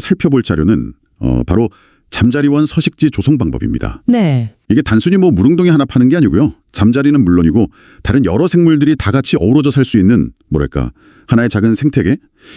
살펴볼 자료는 어, 바로 잠자리원 서식지 조성 방법입니다. 네. 이게 단순히 뭐 무릉동에 하나 파는 게 아니고요. 잠자리는 물론이고 다른 여러 생물들이 다 같이 어우러져 살 수 있는 뭐랄까 하나의 작은 생태계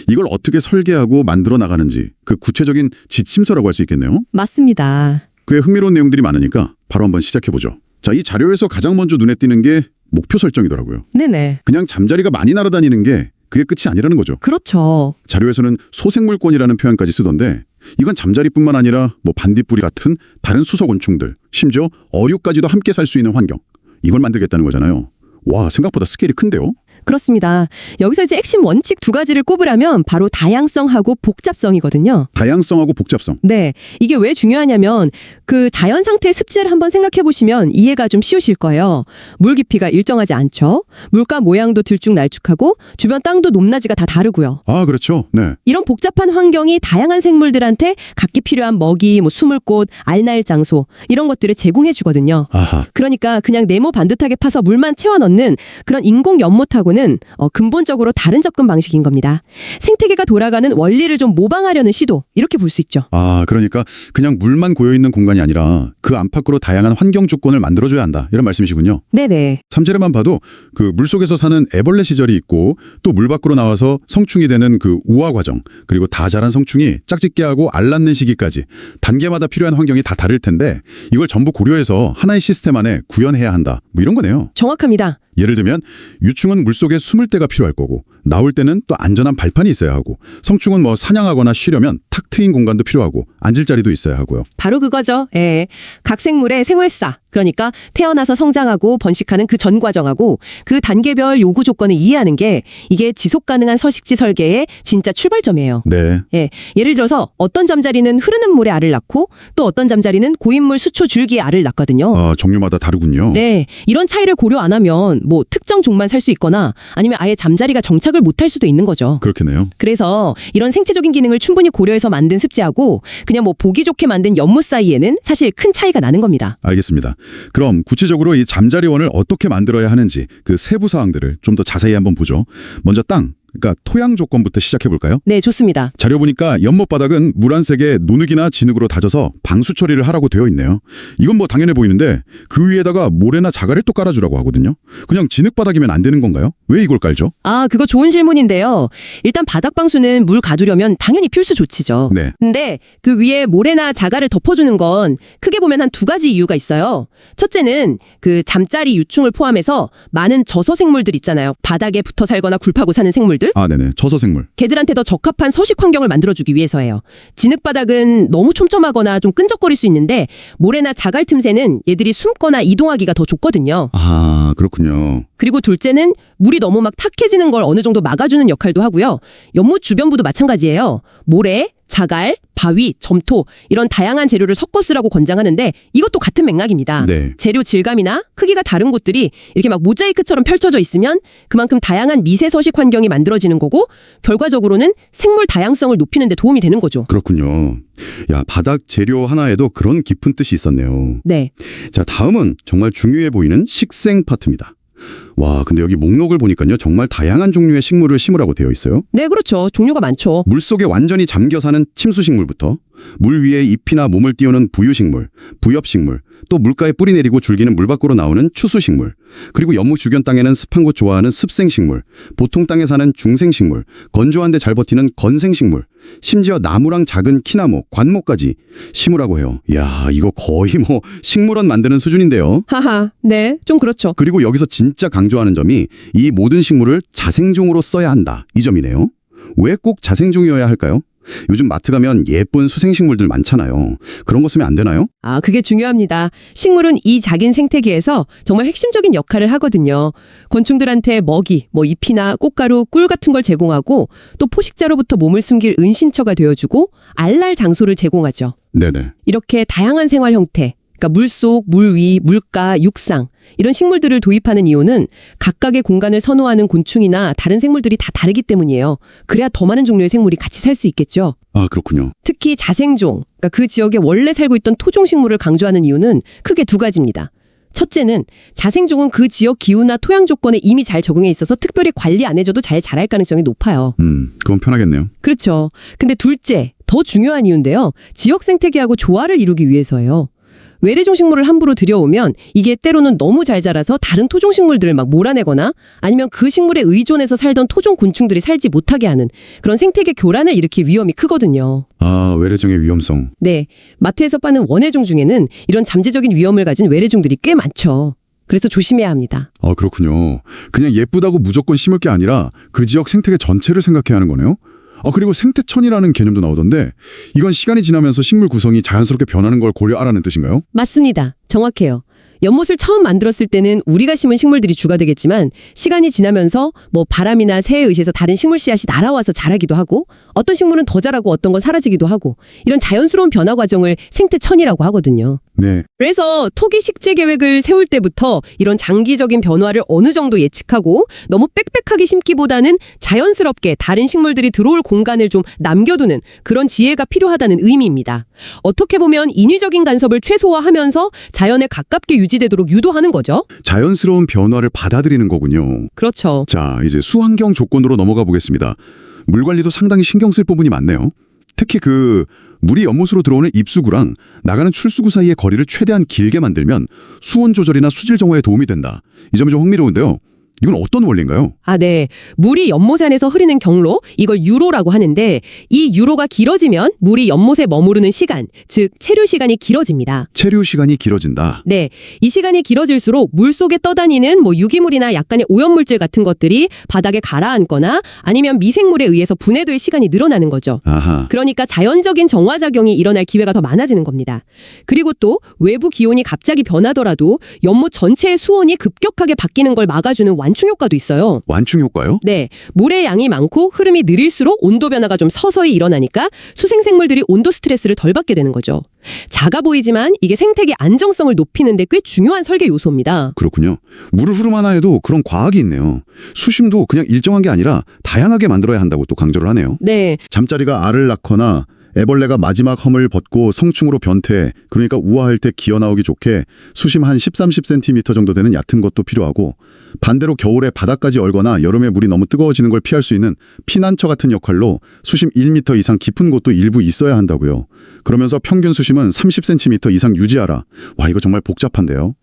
이걸 어떻게 설계하고 만들어 나가는지 그 구체적인 지침서라고 할 수 있겠네요. 맞습니다. 그에 흥미로운 내용들이 많으니까 바로 한번 시작해 보죠. 자, 이 자료에서 가장 먼저 눈에 띄는 게 목표 설정이더라고요. 네네. 그냥 잠자리가 많이 날아다니는 게 그게 끝이 아니라는 거죠. 그렇죠. 자료에서는 소생물권이라는 표현까지 쓰던데 이건 잠자리뿐만 아니라 뭐 반딧불이 같은 다른 수소곤충들, 심지어 어류까지도 함께 살 수 있는 환경 이걸 만들겠다는 거잖아요. 와 생각보다 스케일이 큰데요. 그렇습니다. 여기서 이제 핵심 원칙 두 가지를 꼽으라면 바로 다양성하고 복잡성이거든요. 다양성하고 복잡성. 네. 이게 왜 중요하냐면 그 자연 상태 습지를 한번 생각해 보시면 이해가 좀 쉬우실 거예요. 물 깊이가 일정하지 않죠. 물가 모양도 들쭉날쭉하고 주변 땅도 높낮이가 다 다르고요. 아 그렇죠. 네. 이런 복잡한 환경이 다양한 생물들한테 각기 필요한 먹이, 뭐 숨을 곳, 알날 장소 이런 것들을 제공해 주거든요. 아하. 그러니까 그냥 네모 반듯하게 파서 물만 채워 넣는 그런 인공 연못하고는 어, 근본적으로 다른 접근 방식인 겁니다. 생태계가 돌아가는 원리를 좀 모방하려는 시도 이렇게 볼 수 있죠. 아 그러니까 그냥 물만 고여 있는 공간이 아니라 그 안팎으로 다양한 환경 조건을 만들어줘야 한다 이런 말씀이시군요. 네네. 삼재래만 봐도 그 물속에서 사는 애벌레 시절이 있고 또 물 밖으로 나와서 성충이 되는 그 우화 과정 그리고 다 자란 성충이 짝짓게 하고 알 낳는 시기까지 단계마다 필요한 환경이 다 다를 텐데 이걸 전부 고려해서 하나의 시스템 안에 구현해야 한다 뭐 이런 거네요. 정확합니다. 예를 들면 유충은 물속에 숨을 때가 필요할 거고 나올 때는 또 안전한 발판이 있어야 하고 성충은 뭐 사냥하거나 쉬려면 탁 트인 공간도 필요하고 앉을 자리도 있어야 하고요. 바로 그거죠. 예. 각 생물의 생활사. 그러니까 태어나서 성장하고 번식하는 그 전 과정하고 그 단계별 요구 조건을 이해하는 게 이게 지속 가능한 서식지 설계의 진짜 출발점이에요. 네. 예. 예를 들어서 어떤 잠자리는 흐르는 물에 알을 낳고 또 어떤 잠자리는 고인물 수초 줄기에 알을 낳거든요. 어, 종류마다 다르군요. 네. 이런 차이를 고려 안 하면 뭐 특정 종만 살 수 있거나 아니면 아예 잠자리가 정착을 못할 수도 있는 거죠. 그렇겠네요. 그래서 이런 생체적인 기능을 충분히 고려해서 만든 습지하고 그냥 뭐 보기 좋게 만든 연못 사이에는 사실 큰 차이가 나는 겁니다. 알겠습니다. 그럼 구체적으로 이 잠자리원을 어떻게 만들어야 하는지 그 세부 사항들을 좀 더 자세히 한번 보죠. 먼저 땅, 그러니까 토양 조건부터 시작해 볼까요? 네, 좋습니다. 자료 보니까 연못 바닥은 물한 색에 누누기나 진흙으로 다져서 방수 처리를 하라고 되어 있네요. 이건 뭐 당연해 보이는데 그 위에다가 모래나 자갈을 또 깔아주라고 하거든요. 그냥 진흙 바닥이면 안 되는 건가요? 왜 이걸 깔죠? 아, 그거 좋은 질문인데요. 일단 바닥 방수는 물 가두려면 당연히 필수 조치죠. 네. 근데 그 위에 모래나 자갈을 덮어주는 건 크게 보면 한 두 가지 이유가 있어요. 첫째는 그 잠자리 유충을 포함해서 많은 저서 생물들 있잖아요. 바닥에 붙어 살거나 굴파고 사는 생물 들. 아, 네네. 저서생물. 개들한테 더 적합한 서식 환경을 만들어주기 위해서예요. 진흙 바닥은 너무 촘촘하거나 좀 끈적거릴 수 있는데 모래나 자갈 틈새는 얘들이 숨거나 이동하기가 더 좋거든요. 아, 그렇군요. 그리고 둘째는 물이 너무 막 탁해지는 걸 어느 정도 막아주는 역할도 하고요. 연못 주변부도 마찬가지예요. 모래, 자갈, 바위, 점토 이런 다양한 재료를 섞어 쓰라고 권장하는데 이것도 같은 맥락입니다. 네. 재료 질감이나 크기가 다른 곳들이 이렇게 막 모자이크처럼 펼쳐져 있으면 그만큼 다양한 미세 서식 환경이 만들어지는 거고 결과적으로는 생물 다양성을 높이는 데 도움이 되는 거죠. 그렇군요. 야, 바닥 재료 하나에도 그런 깊은 뜻이 있었네요. 네. 자, 다음은 정말 중요해 보이는 식생 파트입니다. 와, 근데 여기 목록을 보니까요. 정말 다양한 종류의 식물을 심으라고 되어 있어요. 네, 그렇죠. 종류가 많죠. 물속에 완전히 잠겨 사는 침수식물부터 물 위에 잎이나 몸을 띄우는 부유식물, 부엽식물, 또 물가에 뿌리 내리고 줄기는 물 밖으로 나오는 추수식물, 그리고 연못 주변 땅에는 습한 곳 좋아하는 습생식물, 보통 땅에 사는 중생식물, 건조한데 잘 버티는 건생식물, 심지어 나무랑 작은 키나무, 관목까지 심으라고 해요. 야, 이거 거의 뭐 식물원 만드는 수준인데요. 하하. 네. 좀 그렇죠. 그리고 여기서 진짜 강조하는 점이 이 모든 식물을 자생종으로 써야 한다. 이 점이네요. 왜 꼭 자생종이어야 할까요? 요즘 마트 가면 예쁜 수생식물들 많잖아요. 그런 거 쓰면 안 되나요? 아, 그게 중요합니다. 식물은 이 작은 생태계에서 정말 핵심적인 역할을 하거든요. 곤충들한테 먹이, 뭐 잎이나 꽃가루, 꿀 같은 걸 제공하고 또 포식자로부터 몸을 숨길 은신처가 되어주고 알날 장소를 제공하죠. 네네. 이렇게 다양한 생활 형태, 그러니까 물속, 물 위, 물가, 육상 이런 식물들을 도입하는 이유는 각각의 공간을 선호하는 곤충이나 다른 생물들이 다 다르기 때문이에요. 그래야 더 많은 종류의 생물이 같이 살 수 있겠죠. 아, 그렇군요. 특히 자생종, 그러니까 그 지역에 원래 살고 있던 토종 식물을 강조하는 이유는 크게 두 가지입니다. 첫째는 자생종은 그 지역 기후나 토양 조건에 이미 잘 적응해 있어서 특별히 관리 안 해줘도 잘 자랄 가능성이 높아요. 음, 그건 편하겠네요. 그렇죠. 근데 둘째, 더 중요한 이유인데요. 지역 생태계하고 조화를 이루기 위해서예요. 외래종 식물을 함부로 들여오면 이게 때로는 너무 잘 자라서 다른 토종 식물들을 막 몰아내거나 아니면 그 식물에 의존해서 살던 토종 곤충들이 살지 못하게 하는 그런 생태계 교란을 일으킬 위험이 크거든요. 아, 외래종의 위험성. 네, 마트에서 파는 원해종 중에는 이런 잠재적인 위험을 가진 외래종들이 꽤 많죠. 그래서 조심해야 합니다. 아, 그렇군요. 그냥 예쁘다고 무조건 심을 게 아니라 그 지역 생태계 전체를 생각해야 하는 거네요. 아, 그리고 생태천이라는 개념도 나오던데 이건 시간이 지나면서 식물 구성이 자연스럽게 변하는 걸 고려하라는 뜻인가요? 맞습니다. 정확해요. 연못을 처음 만들었을 때는 우리가 심은 식물들이 주가 되겠지만 시간이 지나면서 뭐 바람이나 새에 의해서 다른 식물 씨앗이 날아와서 자라기도 하고 어떤 식물은 더 자라고 어떤 건 사라지기도 하고 이런 자연스러운 변화 과정을 생태천이라고 하거든요. 네. 그래서 토기 식재 계획을 세울 때부터 이런 장기적인 변화를 어느 정도 예측하고 너무 빽빽하게 심기보다는 자연스럽게 다른 식물들이 들어올 공간을 좀 남겨두는 그런 지혜가 필요하다는 의미입니다. 어떻게 보면 인위적인 간섭을 최소화하면서 자연에 가깝게 유지 되도록 유도하는 거죠. 자연스러운 변화를 받아들이는 거군요. 그렇죠. 자, 이제 수환경 조건으로 넘어가 보겠습니다. 물 관리도 상당히 신경 쓸 부분이 많네요. 특히 그 물이 연못으로 들어오는 입수구랑 나가는 출수구 사이의 거리를 최대한 길게 만들면 수온 조절이나 수질 정화에 도움이 된다. 이 점이 좀 흥미로운데요. 이건 어떤 원리인가요? 아, 네. 물이 연못안에서 흐르는 경로, 이걸 유로라고 하는데 이 유로가 길어지면 물이 연못에 머무르는 시간, 즉 체류 시간이 길어집니다. 체류 시간이 길어진다. 네. 이 시간이 길어질수록 물 속에 떠다니는 뭐 유기물이나 약간의 오염물질 같은 것들이 바닥에 가라앉거나 아니면 미생물에 의해서 분해될 시간이 늘어나는 거죠. 아하. 그러니까 자연적인 정화 작용이 일어날 기회가 더 많아지는 겁니다. 그리고 또 외부 기온이 갑자기 변하더라도 연못 전체의 수온이 급격하게 바뀌는 걸 막아주는 완충 효과도 있어요. 완충 효과요? 네, 물의 양이 많고 흐름이 느릴수록 온도 변화가 좀 서서히 일어나니까 수생생물들이 온도 스트레스를 덜 받게 되는 거죠. 작아 보이지만 이게 생태계 안정성을 높이는 데 꽤 중요한 설계 요소입니다. 그렇군요. 물을 흐름 하나에도 그런 과학이 있네요. 수심도 그냥 일정한 게 아니라 다양하게 만들어야 한다고 또 강조를 하네요. 네, 잠자리가 알을 낳거나 애벌레가 마지막 험을 벗고 성충으로 변태, 그러니까 우아할 때 기어 나오기 좋게 수심 한 10, 30cm 정도 되는 얕은 것도 필요하고 반대로 겨울에 바닥까지 얼거나 여름에 물이 너무 뜨거워지는 걸 피할 수 있는 피난처 같은 역할로 수심 1m 이상 깊은 곳도 일부 있어야 한다고요. 그러면서 평균 수심은 30cm 이상 유지하라. 와, 이거 정말 복잡한데요.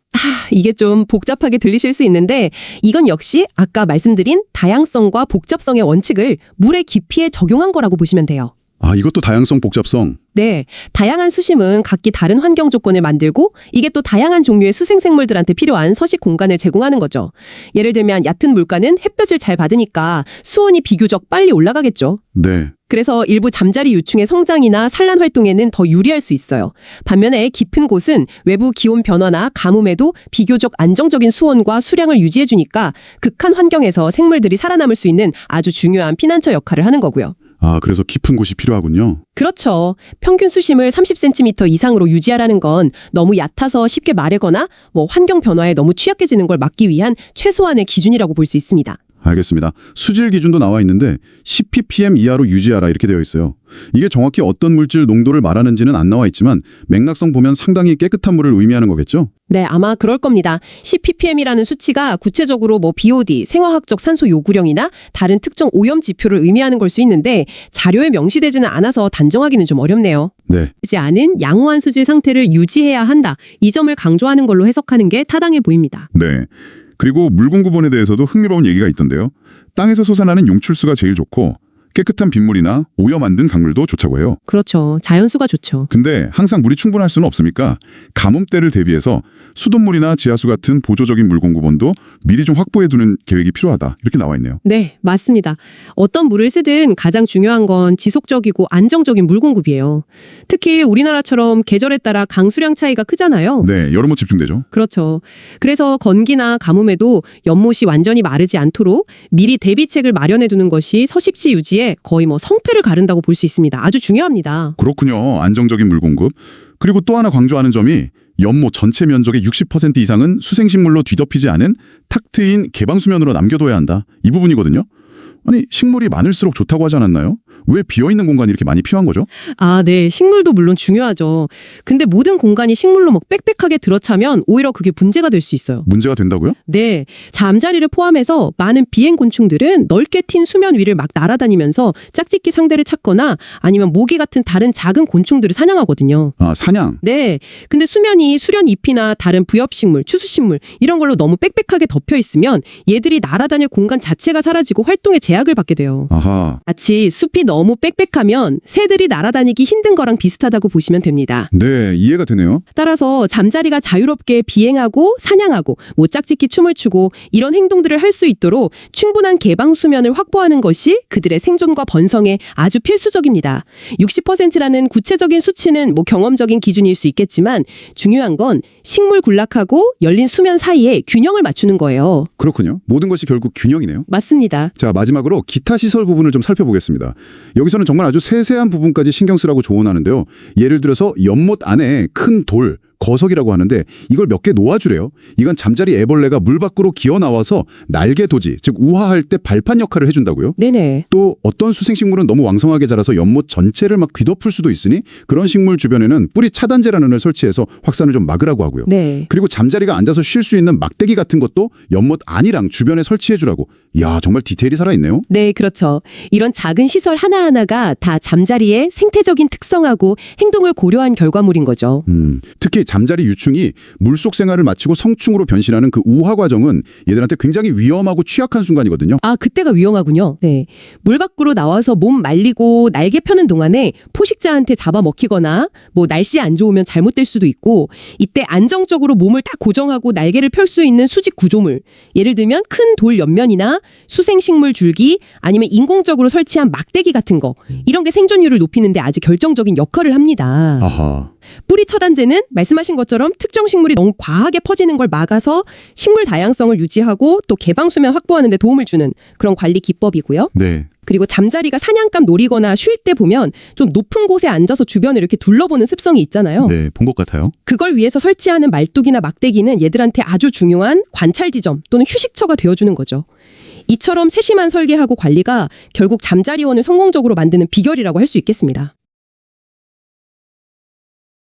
이게 좀 복잡하게 들리실 수 있는데 이건 역시 아까 말씀드린 다양성과 복잡성의 원칙을 물의 깊이에 적용한 거라고 보시면 돼요. 아, 이것도 다양성 복잡성. 네, 다양한 수심은 각기 다른 환경 조건을 만들고 이게 또 다양한 종류의 수생생물들한테 필요한 서식 공간을 제공하는 거죠. 예를 들면 얕은 물가는 햇볕을 잘 받으니까 수온이 비교적 빨리 올라가겠죠. 네. 그래서 일부 잠자리 유충의 성장이나 산란 활동에는 더 유리할 수 있어요. 반면에 깊은 곳은 외부 기온 변화나 가뭄에도 비교적 안정적인 수온과 수량을 유지해 주니까 극한 환경에서 생물들이 살아남을 수 있는 아주 중요한 피난처 역할을 하는 거고요. 아, 그래서 깊은 곳이 필요하군요. 그렇죠. 평균 수심을 30cm 이상으로 유지하라는 건 너무 얕아서 쉽게 마르거나 뭐 환경 변화에 너무 취약해지는 걸 막기 위한 최소한의 기준이라고 볼 수 있습니다. 알겠습니다. 수질 기준도 나와 있는데 10ppm 이하로 유지하라 이렇게 되어 있어요. 이게 정확히 어떤 물질 농도를 말하는지는 안 나와 있지만 맥락성 보면 상당히 깨끗한 물을 의미하는 거겠죠? 네, 아마 그럴 겁니다. 10ppm이라는 수치가 구체적으로 뭐 BOD, 생화학적 산소 요구량이나 다른 특정 오염 지표를 의미하는 걸 수 있는데 자료에 명시되지는 않아서 단정하기는 좀 어렵네요. 네. 되지 않은 양호한 수질 상태를 유지해야 한다. 이 점을 강조하는 걸로 해석하는 게 타당해 보입니다. 네. 그리고 물 공급원에 대해서도 흥미로운 얘기가 있던데요. 땅에서 솟아나는 용출수가 제일 좋고 깨끗한 빗물이나 오염 안 든 강물도 좋다고 해요. 그렇죠. 자연수가 좋죠. 근데 항상 물이 충분할 수는 없으니까 가뭄 때를 대비해서 수돗물이나 지하수 같은 보조적인 물 공급원도 미리 좀 확보해 두는 계획이 필요하다. 이렇게 나와 있네요. 네, 맞습니다. 어떤 물을 쓰든 가장 중요한 건 지속적이고 안정적인 물 공급이에요. 특히 우리나라처럼 계절에 따라 강수량 차이가 크잖아요. 네, 여름옷 집중되죠. 그렇죠. 그래서 건기나 가뭄에도 연못이 완전히 마르지 않도록 미리 대비책을 마련해 두는 것이 서식지 유지에 거의 뭐 성패를 가른다고 볼 수 있습니다. 아주 중요합니다. 그렇군요. 안정적인 물 공급. 그리고 또 하나 강조하는 점이 연못 전체 면적의 60% 이상은 수생식물로 뒤덮이지 않은 탁 트인 개방 수면으로 남겨둬야 한다. 이 부분이거든요. 아니 식물이 많을수록 좋다고 하지 않았나요? 왜 비어있는 공간이 이렇게 많이 필요한 거죠? 아, 네. 식물도 물론 중요하죠. 근데 모든 공간이 식물로 막 빽빽하게 들어차면 오히려 그게 문제가 될 수 있어요. 문제가 된다고요? 네. 잠자리를 포함해서 많은 비행 곤충들은 넓게 튄 수면 위를 막 날아다니면서 짝짓기 상대를 찾거나 아니면 모기 같은 다른 작은 곤충들을 사냥하거든요. 아, 사냥. 네. 근데 수면이 수련 잎이나 다른 부엽식물, 추수식물 이런 걸로 너무 빽빽하게 덮여 있으면 얘들이 날아다닐 공간 자체가 사라지고 활동에 제약을 받게 돼요. 아하. 마치 숲이 너무 빽빽하면 새들이 날아다니기 힘든 거랑 비슷하다고 보시면 됩니다. 네, 이해가 되네요. 따라서 잠자리가 자유롭게 비행하고 사냥하고 뭐 짝짓기 춤을 추고 이런 행동들을 할 수 있도록 충분한 개방 수면을 확보하는 것이 그들의 생존과 번성에 아주 필수적입니다. 60%라는 구체적인 수치는 뭐 경험적인 기준일 수 있겠지만 중요한 건 식물 군락하고 열린 수면 사이에 균형을 맞추는 거예요. 그렇군요. 모든 것이 결국 균형이네요. 맞습니다. 자, 마지막으로 기타 시설 부분을 좀 살펴보겠습니다. 여기서는 정말 아주 세세한 부분까지 신경 쓰라고 조언하는데요. 예를 들어서 연못 안에 큰 돌, 거석이라고 하는데 이걸 몇 개 놓아주래요. 이건 잠자리 애벌레가 물 밖으로 기어 나와서 날개 도지, 즉 우하할 때 발판 역할을 해준다고요. 네네. 또 어떤 수생식물은 너무 왕성하게 자라서 연못 전체를 막 뒤덮을 수도 있으니 그런 식물 주변에는 뿌리 차단제라는 을 설치해서 확산을 좀 막으라고 하고요. 네. 그리고 잠자리가 앉아서 쉴 수 있는 막대기 같은 것도 연못 안이랑 주변에 설치해 주라고. 이야, 정말 디테일이 살아있네요. 네, 그렇죠. 이런 작은 시설 하나하나가 다 잠자리의 생태적인 특성하고 행동을 고려한 결과물인 거죠. 음, 특히 잠자리 유충이 물속 생활을 마치고 성충으로 변신하는 그 우화 과정은 얘들한테 굉장히 위험하고 취약한 순간이거든요. 아, 그때가 위험하군요. 네. 물 밖으로 나와서 몸 말리고 날개 펴는 동안에 포식자한테 잡아먹히거나 뭐 날씨 안 좋으면 잘못될 수도 있고 이때 안정적으로 몸을 딱 고정하고 날개를 펼 수 있는 수직 구조물. 예를 들면 큰 돌 옆면이나 수생식물 줄기 아니면 인공적으로 설치한 막대기 같은 거. 이런 게 생존율을 높이는데 아주 결정적인 역할을 합니다. 아하. 뿌리 처단제는 말씀하신 것처럼 특정 식물이 너무 과하게 퍼지는 걸 막아서 식물 다양성을 유지하고 또 개방 수면 확보하는 데 도움을 주는 그런 관리 기법이고요. 네. 그리고 잠자리가 사냥감 노리거나 쉴 때 보면 좀 높은 곳에 앉아서 주변을 이렇게 둘러보는 습성이 있잖아요. 네, 본 것 같아요. 그걸 위해서 설치하는 말뚝이나 막대기는 얘들한테 아주 중요한 관찰 지점 또는 휴식처가 되어주는 거죠. 이처럼 세심한 설계하고 관리가 결국 잠자리원을 성공적으로 만드는 비결이라고 할 수 있겠습니다.